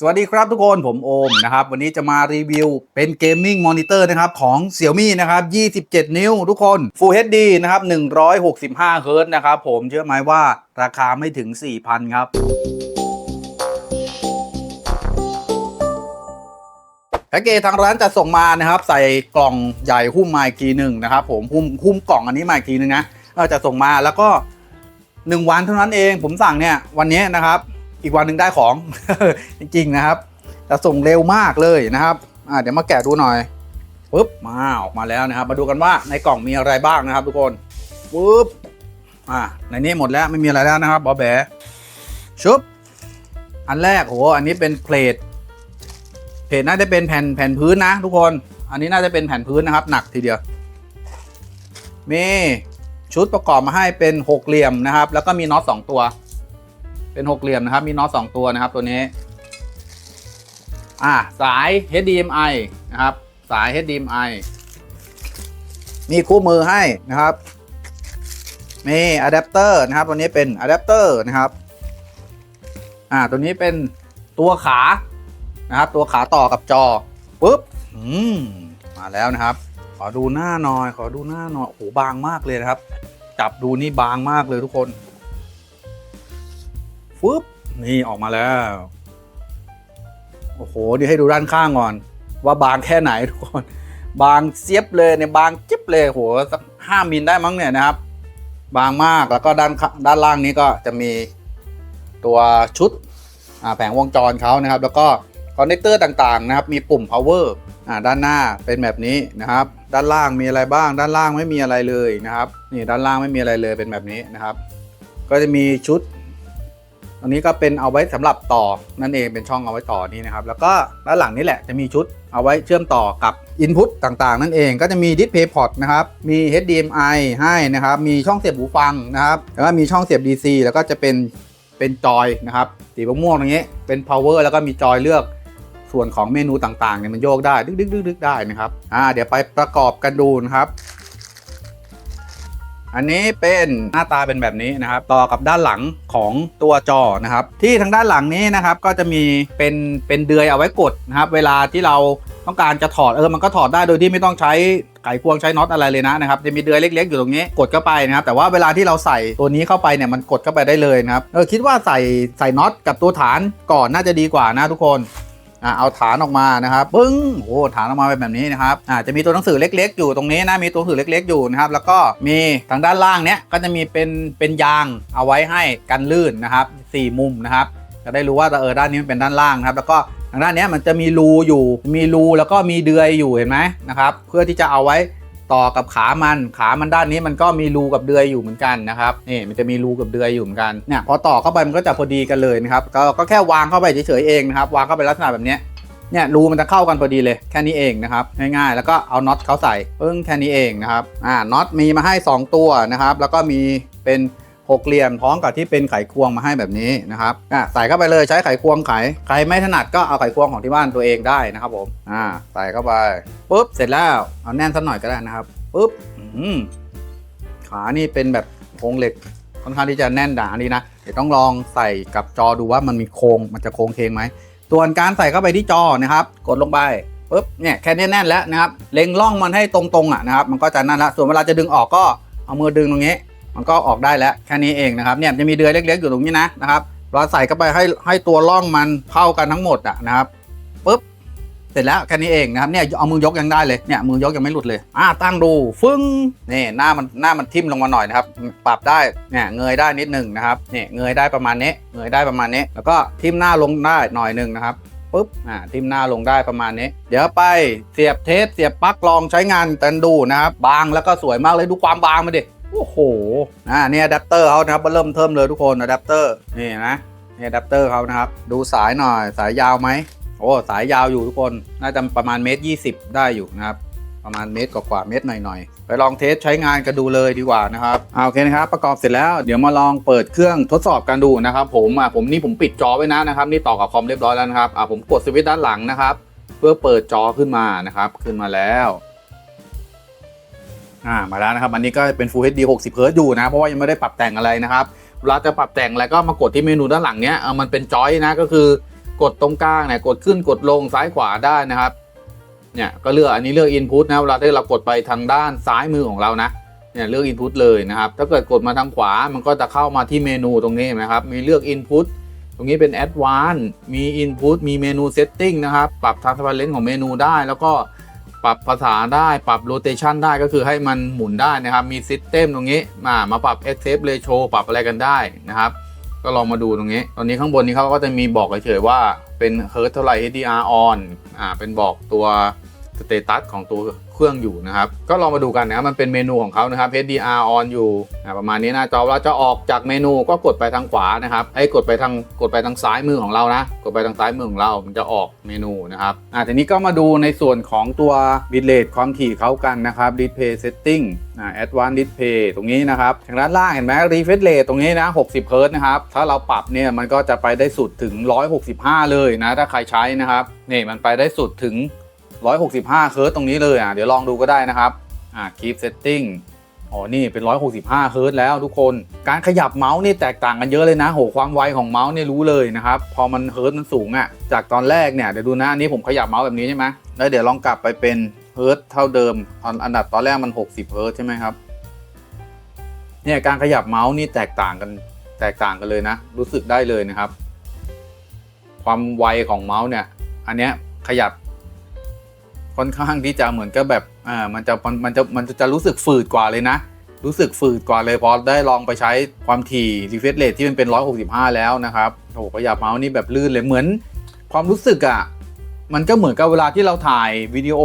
สวัสดีครับทุกคนผมโอมนะครับ วันนี้จะมารีวิวเป็นเกมมิ่งมอนิเตอร์นะครับ ของ Xiaomi นะครับ 27 นิ้วทุกคน Full HD นะครับ 165 เฮิร์ตนะครับผมเชื่อไหมว่าราคาไม่ถึง 4,000 ครับแพ็กเกจทางร้านจะส่งมานะครับ ใส่กล่องใหญ่หุ้มมาอีกทีหนึ่งนะครับผมหุ้มหุ้มกล่องอันนี้มาอีกทีหนึ่งนะจะส่งมาแล้วก็ 1 วันเท่านั้นเอง ผมสั่งเนี่ยวันนี้นะครับ อีกวันหนึ่งได้ของ จริงๆนะครับจะส่งเร็วมากเลยนะครับอ่าเดี๋ยวมาแกะดูหน่อยปุ๊บมาออกมาแล้วนะครับ มาดูกันว่าในกล่องมีอะไรบ้างนะครับ ทุกคนปุ๊บอ่าในนี้หมดแล้วไม่มีอะไรแล้วนะครับบอแบชุบอันแรกโหอันนี้เป็นเพลทเพลทน่าจะเป็นแผ่นแผ่นพื้นนะ ทุกคน อันนี้น่าจะเป็นแผ่นพื้นนะครับ หนักทีเดียวมีชุดประกอบมาให้เป็นหกเหลี่ยมนะครับ แล้วก็มีน็อตสองตัว เป็นหกเหลี่ยมนะครับ มีน็อตสองตัวนะครับตัวนี้ อ่าสาย HDMI นะครับ สาย HDMI มีคู่มือให้นะครับมีอะแดปเตอร์นะครับ ตัวนี้เป็นอะแดปเตอร์นะครับอ่าตัวนี้เป็นตัวขานะครับ ตัวขาต่อกับจอปุ๊บอืมมาแล้วนะครับ ขอดูหน้าหน่อย ขอดูหน้าหน่อยโอ้โหบางมากเลยนะครับ จับดูนี่บางมากเลยทุกคน ฟึบนี่ออกมาแล้ว โอ้โหเดี๋ยวให้ดูด้านข้างก่อน ว่าบางแค่ไหนทุกคน บางเสียบเลยเนี่ยบางจิ๊บเลยโหสักห้ามิลได้มั้งเนี่ยนะครับ บางมากแล้วก็ด้านด้านล่างนี้ก็จะมีตัวชุดแผงวงจรเขานะครับ แล้วก็คอนเนคเตอร์ต่างๆนะครับ มีปุ่ม power อ่าด้านหน้าเป็นแบบนี้นะครับ ด้านล่างมีอะไรบ้าง ด้านล่างไม่มีอะไรเลยนะครับ นี่ด้านล่างไม่มีอะไรเลยเป็นแบบนี้นะครับ ก็จะมีชุด อันนี้ก็เป็นเอาไว้สำหรับต่อนั่นเองเป็นช่องเอาไว้ต่อนี่นะครับ แล้วก็ด้านหลังนี่แหละจะมีชุดเอาไว้เชื่อมต่อกับ Input ต่างๆ นั่นเองก็จะมี Display Port นะครับ มี HDMI ให้นะครับ มีช่องเสียบหูฟังนะครับ แล้วก็มีช่องเสียบ DC แล้วก็จะเป็นเป็นจอยนะครับสีม่วงๆตรงนี้เป็น power แล้วก็มีจอยเลือกส่วนของเมนูต่างๆเนี่ยมันโยกได้ดึกๆๆได้นะครับอ่าเดี๋ยวไปประกอบกันดูนะครับ อันนี้เป็นหน้าตาเป็นแบบนี้นะครับ ต่อกับด้านหลังของตัวจอนะครับ ที่ทางด้านหลังนี้นะครับ ก็จะมีเป็นเป็นเดือยเอาไว้กดนะครับ เวลาที่เราต้องการจะถอดเออมันก็ถอดได้โดยที่ไม่ต้องใช้ไขควงใช้น็อตอะไรเลยนะนะครับจะมีเดือยเล็ก ๆ อยู่ตรงนี้กดเข้าไปนะครับ แต่ว่าเวลาที่เราใส่ตัวนี้เข้าไปเนี่ยมันกดเข้าไปได้เลยนะครับเออคิดว่าใส่ใส่น็อตกับตัวฐานก่อนน่าจะดีกว่านะทุกคน อ่าเอาฐานออกมานะครับปึ้งโอ้ฐานออกมาเป็นแบบนี้นะครับอ่าจะมีตัวหนังสือเล็ก ๆ อยู่ตรงนี้นะมีตัวหนังสือเล็ก ๆ อยู่นะครับแล้วก็มีทางด้านล่างเนี้ยก็จะมีเป็นเป็นยางเอาไว้ให้กันลื่นนะครับสี่มุมนะครับจะได้รู้ว่าเออด้านนี้มันเป็นด้านล่างนะครับแล้วก็ทางด้านเนี้ยมันจะมีรูอยู่มีรูแล้วก็มีเดือยอยู่เห็นไหมนะครับเพื่อที่จะเอาไว้ ต่อกับขามันขามันด้านนี้มันก็มีรูกับเดือยอยู่เหมือนกันนะครับนี่มันจะมีรูกับเดือยอยู่เหมือนกันเนี่ยพอต่อเข้าไปมันก็จะพอดีกันเลยนะครับก็ก็แค่วางเข้าไปเฉยๆเองนะครับวางเข้าไปลักษณะแบบนี้เนี่ยรูมันจะเข้ากันพอดีเลยแค่นี้เองนะครับง่ายๆ แล้วก็เอาน็อตเขาใส่เพิ่งแค่นี้เองนะครับอ่าน็อตมีมาให้ 2 ตัวนะครับ แล้วก็มีเป็น หกเหลี่ยมพร้อมกับที่เป็นไขควงมาให้แบบนี้นะครับอ่าใส่เข้าไปเลยใช้ไขควงไขใครไม่ถนัดก็เอาไขควงของที่บ้านตัวเองได้นะครับผมอ่าใส่เข้าไปปุ๊บเสร็จแล้วเอาแน่นสักหน่อยก็ได้นะครับปุ๊บอืมขานี่เป็นแบบโครงเหล็กค่อนข้างที่จะแน่นด่าดีนะเดี๋ยวต้องลองใส่กับจอดูว่ามันมีโครงมันจะโครงเคงไหมส่วนการใส่เข้าไปที่จอนะครับ กดลงไปปุ๊บเนี่ยแค่นี้แน่นแล้วนะครับ เล็งล่องมันให้ตรงๆอะนะครับ มันก็จะนั่นละส่วนเวลาจะดึงออกก็เอามือดึงตรงนี้ มันก็ออกได้แล้วแค่นี้เองนะครับเนี่ยจะมีเดือยเล็ก ๆ อยู่ตรงนี้นะนะครับเราใส่เข้าไปให้ให้ตัวล่องมันเข้ากันทั้งหมดอะนะครับปุ๊บเสร็จแล้วแค่นี้เองนะครับเนี่ยเอามือยกยังได้เลยเนี่ยมือยกยังไม่หลุดเลยอ่าตั้งดูฟึ้งนี่หน้ามันหน้ามันทิ่มลงมาหน่อยนะครับปรับได้เนี่ยเงยได้นิดหนึ่งนะครับเนี่ยเงยได้ประมาณนี้เงยได้ประมาณนี้ แล้วก็ทิ่มหน้าลงได้หน่อยหนึ่งนะครับปุ๊บอ่าทิ่มหน้าลงได้ประมาณนี้ เดี๋ยวไปเสียบเทสเสียบปลั๊กลองใช้งานกันดูนะครับ บางแล้วก็สวยมากเลยดูความบางมาดิ โอ้โห อ่าเนี่ยอะแดปเตอร์เขานะครับเริ่มเทิมเลยทุกคนอะแดปเตอร์นี่นะนี่อะแดปเตอร์เขานะครับ ดูสายหน่อยสายยาวไหมโอ้สายยาวอยู่ทุกคนน่าจะประมาณเมตรยี่สิบได้อยู่นะครับประมาณเมตรกว่าๆเมตรหน่อยๆ ไปลองเทสใช้งานกันดูเลยดีกว่านะครับอ่าโอเคนะครับ ประกอบเสร็จแล้วเดี๋ยวมาลองเปิดเครื่องทดสอบกันดูนะครับ ผมอะผมนี่ผมปิดจอไว้นะนะครับ นี่ต่อกับคอมเรียบร้อยแล้วนะครับอ่าผมกดสวิตช์ด้านหลังนะครับ เพื่อเปิดจอขึ้นมานะครับ ขึ้นมาแล้ว อ่ามาแล้วนะครับ อันนี้ก็เป็น Full HD 60 Hz อยู่นะ เพราะว่ายังไม่ได้ปรับแต่งอะไรนะครับเวลาจะปรับแต่งอะไรก็มากดที่เมนูด้านหลังเนี้ยเออมันเป็นจอยนะก็คือกดตรงกลางเนี่ยกดขึ้นกดลงซ้ายขวาได้นะครับเนี่ยก็เลือกอันนี้เลือก Input นะเวลาที่เรากดไปทางด้านซ้ายมือของเรานะเนี่ยเลือก Input เลยนะครับถ้าเกิดกดมาทางขวามันก็จะเข้ามาที่เมนูตรงนี้นไหมครับมีเลือก Input ตรงนี้เป็น Advanced มี Input มีเมนู Setting นะครับปรับ Transparent ของเมนูได้แล้วก็ รับภาษาได้ปรับโรเตชันได้ก็คือให้มันหมุนได้นะครับ มีซิสเต็มตรงนี้มามาปรับ Escape Ratio ปรับอะไรกันได้นะครับ ก็ลองมาดูตรงนี้ ตอนนี้ข้างบนนี้เขาก็จะมีบอกเฉยๆว่าเป็นเฮิร์ทเท่าไหร่ HDR on อ่าเป็นบอกตัวสเตตัสของตัว เครื่องอยู่นะครับ ก็ลองมาดูกันนะครับ มันเป็นเมนูของเขานะครับ HDR on อยู่ประมาณนี้หน้าจอเราจะออกจากเมนูก็กดไปทางขวานะครับให้กดไปทางกดไปทางซ้ายมือของเรานะ กดไปทางซ้ายมือของเรา มันจะออกเมนูนะครับอ่าทีนี้ก็มาดูในส่วนของตัว bitrate ความถี่เขากันนะครับ display setting อ่า advanced display ตรงนี้นะครับทางด้านล่างเห็นไหม refresh rate ตรงนี้นะ60 Hz นะครับ ถ้าเราปรับเนี่ยมันก็จะไปได้สุดถึง 165 เลยนะ ถ้าใครใช้นะครับนี่มันไปได้สุดถึง 165 Hz ตรงนี้เลยอะเดี๋ยวลองดูก็ได้นะครับอ่า keep setting อ๋อ นี่เป็น 165เฮิร์ตแล้วทุกคน การขยับเมาส์นี่แตกต่างกันเยอะเลยนะโหความไวของเมาส์นี่รู้เลยนะครับ พอมันเฮิร์ตมันสูงอะ่ะ จากตอนแรกเนี่ยเดี๋ยวดูนะอันนี้ผมขยับเมาส์แบบนี้ใช่ไหมแล้วเดี๋ยวลองกลับไปเป็นเฮิร์ตเท่าเดิมตอนอันดับตอนแรกมัน 60เฮิร์ตใช่ไหมครับ เนี่ยการขยับเมาส์นี่แตกต่างกันแตกต่างกันเลยนะ รู้สึกได้เลยนะครับ ความไวของเมาส์เนี่ย อันเนี้ยขยับ ค่อนข้างที่จะเหมือนกับแบบอ่ามันจะมันจะมันจะรู้สึกฝืดกว่าเลยนะ รู้สึกฝืดกว่าเลยพอได้ลองไปใช้ความถี่ refresh rate ที่มันเป็น 165 แล้วนะครับโอ้โหขยับเมาส์นี่แบบลื่นเลยเหมือนความรู้สึกอะ่ะมันก็เหมือนกับเวลาที่เราถ่ายวิดีโอ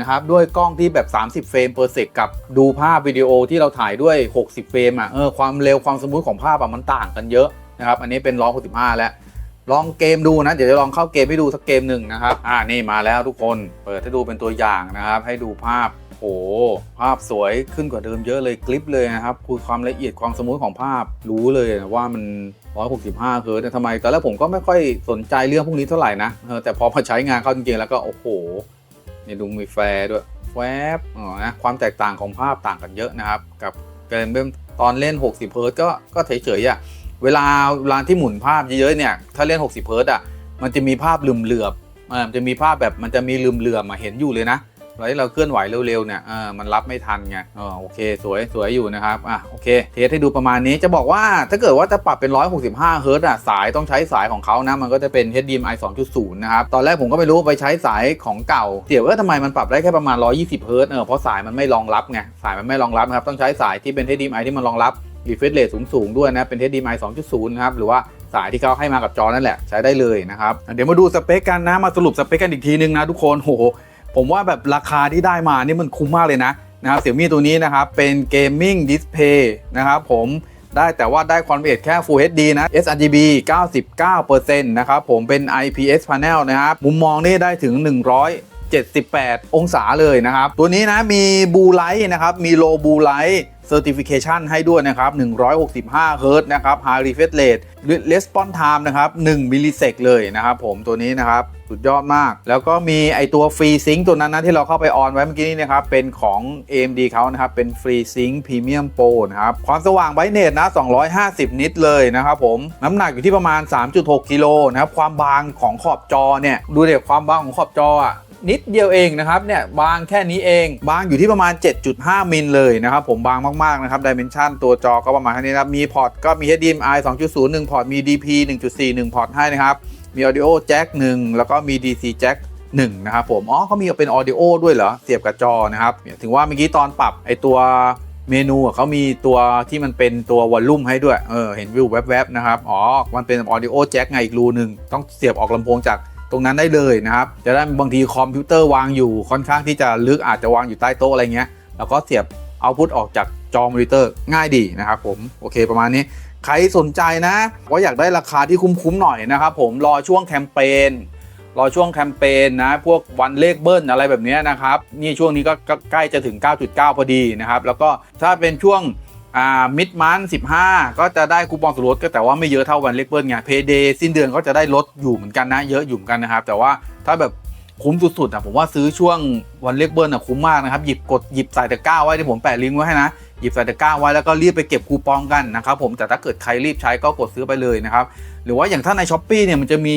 นะครับด้วยกล้องที่แบบ 30 เฟรม per sec กับดูภาพวิดีโอที่เราถ่ายด้วย 60 เฟรมอะเออความเร็วความสมูทของภาพอะมันต่างกันเยอะนะครับอันนี้เป็น 165 แล้ว ลองเกมดูนะ เดี๋ยวจะลองเข้าเกมให้ดูสักเกมหนึ่งนะครับ อ่านี่มาแล้วทุกคนเปิดให้ดูเป็นตัวอย่างนะครับ ให้ดูภาพโหภาพสวยขึ้นกว่าเดิมเยอะเลยคลิปเลยนะครับคือความละเอียดความสมูทของภาพรู้เลยว่ามัน 165เฮิร์ตทำไมตอนแรกผมก็ไม่ค่อยสนใจเรื่องพวกนี้เท่าไหร่นะแต่พอมาใช้งานเข้าจริงๆแล้วก็โอ้โหนี่ดูมีแฟร์ด้วยแวบอ๋อนะความแตกต่างของภาพต่างกันเยอะนะครับ กับเกมตอนเล่น 60เฮิร์ตก็ก็เฉยๆอะ เวลาเวลาที่หมุนภาพเยอะๆเนี่ยถ้าเล่น 60เฮิร์ตอะมันจะมีภาพลืมเหลือบมันจะมีภาพแบบมันจะมีลืมเหลือบมาเห็นอยู่เลยนะเวลาที่เราเคลื่อนไหวเร็วๆเนี่ยเออมันรับไม่ทันไงอ๋อโอเค สวยสวยอยู่นะครับอะโอเคเทสให้ดูประมาณนี้จะบอกว่าถ้าเกิดว่าจะปรับเป็น 165เฮิร์ตอะสายต้องใช้สายของเขานะ มันก็จะเป็น HDMI 2.0 นะครับ ตอนแรกผมก็ไม่รู้ไปใช้สายของเก่าเดี๋ยวว่าทำไมมันปรับได้แค่ประมาณ 120เฮิร์ตเออเพราะสายมันไม่รองรับไงสายมันไม่รองรับนะครับต้องใช้สายที่เป็น HDMI ที่มันรองรับ refresh rate สูงๆด้วยนะ เป็น HDMI 2.0 นะครับ หรือว่าสายที่เขาให้มากับจอนั่นแหละใช้ได้เลยนะครับ เดี๋ยวมาดูสเปคกันนะ มาสรุปสเปคกันอีกทีนึงนะทุกคนโหผมว่าแบบราคาที่ได้มานี่มันคุ้มมากเลยนะนะครับเสี่ยมี่ตัวนี้นะครับ เป็นเกมมิ่งดิสเพย์นะครับผมได้แต่ว่าได้ความละเอียดแค่ Full HD นะ sRGB 99%นะครับผมเป็น IPS panel นะครับมุมมองนี่ได้ถึง 78 องศาเลยนะครับ ตัวนี้นะมีบูไลท์นะครับ มีโลบูไลท์เซอร์ติฟิเคชันให้ด้วยนะครับ 165 เฮิร์ตนะครับ High Refresh Rate Response Time นะครับ 1 มิลลิเซกเลยนะครับผมตัวนี้นะครับ สุดยอดมาก แล้วก็มีไอตัวฟรีซิงตัวนั้นนะที่เราเข้าไปออนไว้เมื่อกี้นี้นะครับ เป็นของ AMD เขานะครับ เป็นฟรีซิง Premium Pro นะครับ ความสว่างไบเนตนะ 250 นิตเลยนะครับผม น้ำหนักอยู่ที่ประมาณ 3.6 กิโลนะครับ ความบางของขอบจอเนี่ย ดูเด็กความบางของขอบจออะนิดเดียวเองนะครับเนี่ยบางแค่นี้เอง บางอยู่ที่ประมาณ 7.5 มิลเลยนะครับ ผมบางมาก ๆ นะครับดิเมนชันตัวจอก็ประมาณแค่นี้นะครับ มีพอร์ตก็มี HDMI 2.0 1 พอร์ต มี DP 1.4 1 พอร์ตให้นะครับ มี Audio Jack 1 แล้วก็มี DC Jack 1 นะครับผม อ๋อเขามีเป็น Audio ด้วยเหรอ เสียบกับจอนะครับ ถึงว่าเมื่อกี้ตอนปรับไอตัวเมนูเขามีตัวที่มันเป็นตัววอลลุ่มให้ด้วย เออ เห็นวิวแวบๆนะครับ อ๋อ มันเป็น Audio Jack ไงอีกรูหนึ่งต้องเสียบออกลำโพงจากตรงนั้นได้เลยนะครับ จะได้บางทีคอมพิวเตอร์วางอยู่ค่อนข้างที่จะลึกอาจจะวางอยู่ใต้โต๊ะอะไรเงี้ย แล้วก็เสียบเอาพุทออกจาก จอมอนิเตอร์ง่ายดีนะครับผมโอเคประมาณนี้ใครสนใจนะว่าอยากได้ราคาที่คุ้มๆหน่อยนะครับผมรอช่วงแคมเปญรอช่วงแคมเปญนะ พวกวันเลขเบิ้ลอะไรแบบนี้นะครับ นี่ช่วงนี้ก็ใกล้จะถึง 9.9 พอดีนะครับ แล้วก็ถ้าเป็นช่วงมิดมัน15 ก็จะได้คูปองส่วนลดก็แต่ว่าไม่เยอะเท่าวันเลขเบิ้ลไงเพย์เดย์สิ้นเดือนก็จะได้ลดอยู่เหมือนกันนะ เยอะอยู่เหมือนกันนะครับ แต่ว่าถ้าแบบคุ้มสุดๆอะผมว่าซื้อช่วงวันเลขเบิ้ลอะคุ้มมากนะครับ หยิบกดหยิบใส่ตะกร้าไว้ที่ผมแปะลิงก์ไว้ให้นะ หยิบใส่ตะกร้าไว้แล้วก็รีบไปเก็บคูปองกันนะครับผมแต่ถ้าเกิดใครรีบใช้ก็กดซื้อไปเลยนะครับหรือว่าอย่างถ้าในช้อปปีเนี่ยมันจะมี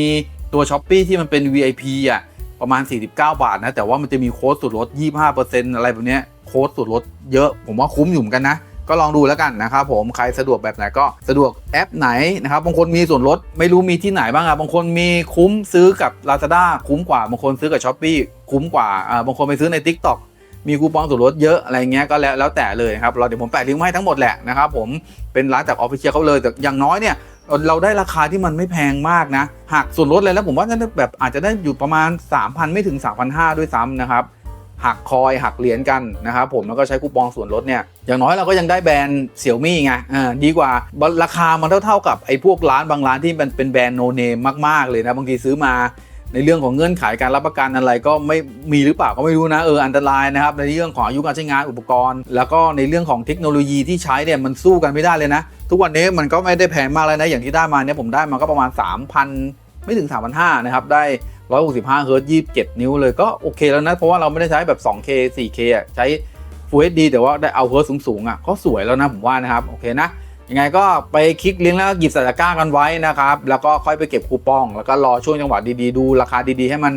ตัว s h อ p e e ที่มันเป็น VIP อะประมาณ 49 บาทนะแต่ว่ามันจะมีโค้ดส่วนลด 25%อะไรแบบเนี้ยโค้ดส่วนลดเยอะ ผมว่าคุ้มอยู่เหมือนกันนะก็ลองดูแล้วกันนะครับผมใครสะดวกแบบไหนก็สะดวกแอปไหนนะครับบางคนมีส่วนลดไม่รู้มีที่ไหนบ้างอะบางคนมีคุ้มซื้อกับ Lazada คุ้มกว่าบางคนซื้อกับ s h อ p e e คุ้มกว่าอ่าบางคนไปซื้อใน TikTok มีคูปองส่วนลดเยอะอะไรเงี้ยก็แล้วแล้วแต่เลยครับเราเดี๋ยวผมแปะลิงก์มาให้ทั้งหมดแหละนะครับผมเป็นร้านจากออฟฟิเชียลเขาเลยแต่อย่างน้อยเนี่ยเราได้ราคาที่มันไม่แพงมากนะหักส่วนลดเลยแล้วผมว่าน่าจะแบบอาจจะได้อยู่ประมาณ 3,000 ไม่ถึง 3,500 ด้วยซ้ำนะครับหักคอยหักเหรียญกันนะครับผมแล้วก็ใช้คูปองส่วนลดเนี่ยอย่างน้อยเราก็ยังได้แบรนด์เสี่ยวมี่ไงอ่าดีกว่าราคามันเท่าๆกับไอ้พวกร้านบางร้านที่มันเป็นแบรนด์โนเนมมากๆเลยนะบางทีซื้อมา ในเรื่องของเงื่อนไขการรับประกันอะไรก็ไม่มีหรือเปล่าก็ไม่รู้นะเอออันตรายนะครับในเรื่องของอายุการใช้งานอุปกรณ์ แล้วก็ในเรื่องของเทคโนโลยีที่ใช้เนี่ยมันสู้กันไม่ได้เลยนะ ทุกวันนี้มันก็ไม่ได้แพงมากแล้วนะอย่างที่ได้มาเนี่ยผมได้มาก็ประมาณ 3,000 ไม่ถึง 3,500นะครับได้ 165เฮิร์ต27 นิ้วเลยก็โอเคแล้วนะเพราะว่าเราไม่ได้ใช้แบบ 2K 4K อะใช้ Full HD แต่ว่าได้เอาเฮิร์ตสูงๆอะก็สวยแล้วนะผมว่านะครับโอเคนะ ยังไงก็ไปคลิกลิงก์แล้วก็หยิบใส่ตะกร้ากันไว้นะครับ แล้วก็ค่อยไปเก็บคูปอง แล้วก็รอช่วงจังหวะดีๆ ดูราคาดีๆ ให้มัน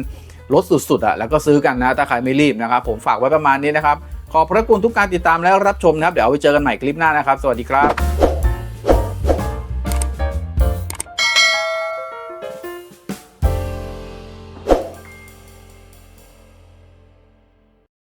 ลดสุดๆอะแล้วก็ซื้อกันนะ ถ้าใครไม่รีบนะครับ ผมฝากไว้ประมาณนี้นะครับ ขอบพระคุณทุกการติดตามและรับชมนะครับ เดี๋ยวเอาไปเจอกันใหม่คลิปหน้านะครับ สวัสดีครับ